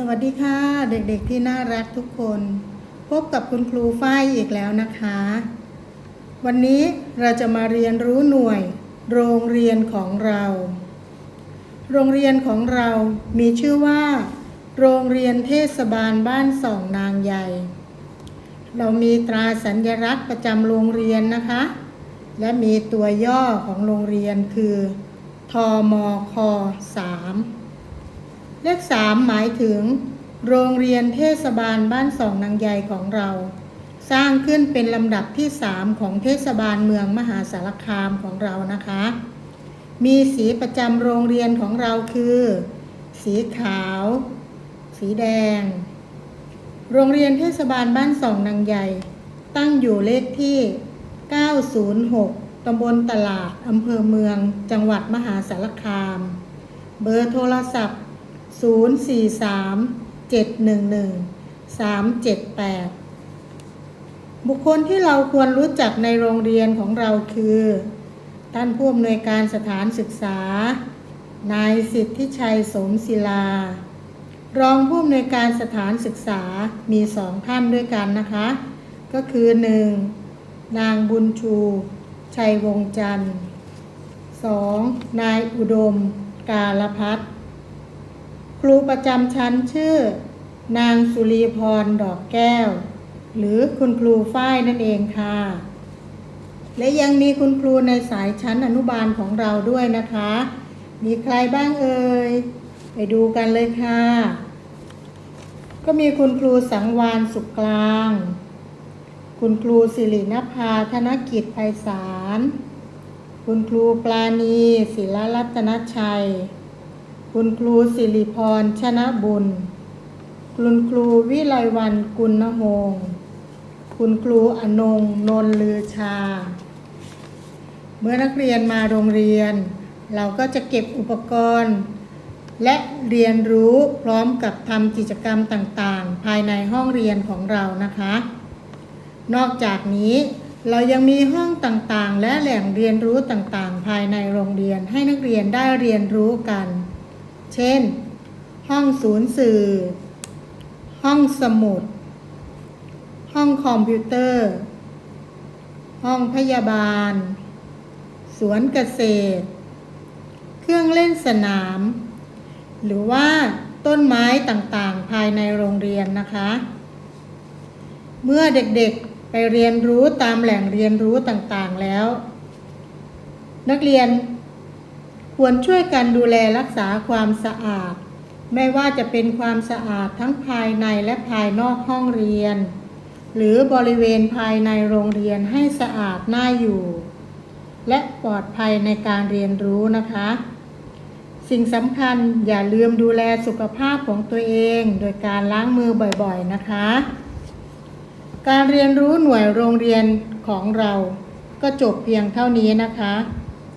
สวัสดีค่ะ เด็กๆที่น่ารักทุกคน พบกับคุณครูฝ้ายอีกแล้วนะคะ วันนี้เราจะมาเรียนรู้หน่วย โรงเรียนของเรา โรงเรียนของเรามีชื่อว่า โรงเรียนเทศบาลบ้านสองนางใหญ่ เรามีตราสัญลักษณ์ประจำโรงเรียนนะคะ และมีตัวย่อของโรงเรียนคือ ทมค3 เลขสามหมายถึง โรงเรียนเทศบาลบ้านสองนางใยของเรา สร้างขึ้นเป็นลำดับที่สามของเทศบาลเมืองมหาสารคามของเรานะคะ มีสีประจำโรงเรียนของเราคือ สีขาว สีแดง โรงเรียนเทศบาลบ้านสองนางใหญ่ตั้งอยู่เลขที่ 906ตำบลตลาด อำเภอเมือง จังหวัดมหาสารคาม เบอร์โทรศัพท์ 043 711 378บุคคลที่เราควรรู้จักในโรงเรียนของเราคือ ท่านผู้อำนวยการสถานศึกษา นายสิทธิชัยสมศิลา รองผู้อำนวยการสถานศึกษามีสองท่านด้วยกันนะคะ ก็คือหนึ่งนางบุญชู ชัยวงศ์จันทร์สองนายอุดม กาลพัฒน์ ครูประจำชั้นชื่อ นางสุรีพรดอกแก้ว หรือคุณครูฝ้ายนั่นเองค่ะ และยังมีคุณครูในสายชั้นอนุบาลของเราด้วยนะคะ มีใครบ้างเอ่ย ไปดูกันเลยค่ะ ก็มีคุณครูสังวานสุขกลาง คุณครูสิรินภาธนกิจไพศาล คุณครูปลาณีศิลรัตนชัย คุณครูสิริพรชนะบุญ คุณครูวิไลวันกุลโฮงคุณครูอนงนนลือชา เมื่อนักเรียนมาโรงเรียน เราก็จะเก็บอุปกรณ์ และเรียนรู้พร้อมกับทำกิจกรรมต่างๆ ภายในห้องเรียนของเรานะคะ นอกจากนี้เรายังมีห้องต่างๆ และแหล่งเรียนรู้ต่างๆ ภายในโรงเรียนให้นักเรียนได้เรียนรู้กัน เช่น ห้องศูนย์สื่อ ห้องสมุด ห้องคอมพิวเตอร์ ห้องพยาบาล สวนเกษตร เครื่องเล่นสนาม หรือว่าต้นไม้ต่างๆ ภายในโรงเรียนนะคะ เมื่อเด็กๆไปเรียนรู้ตามแหล่งเรียนรู้ต่างๆแล้ว นักเรียน ควรช่วยกันดูแลรักษาความสะอาด ไม่ว่าจะเป็นความสะอาดทั้งภายในและภายนอกห้องเรียน หรือบริเวณภายในโรงเรียนให้สะอาดน่าอยู่ และปลอดภัยในการเรียนรู้นะคะ สิ่งสำคัญอย่าลืมดูแลสุขภาพของตัวเอง โดยการล้างมือบ่อยๆนะคะ การเรียนรู้หน่วยโรงเรียนของเราก็จบเพียงเท่านี้นะคะ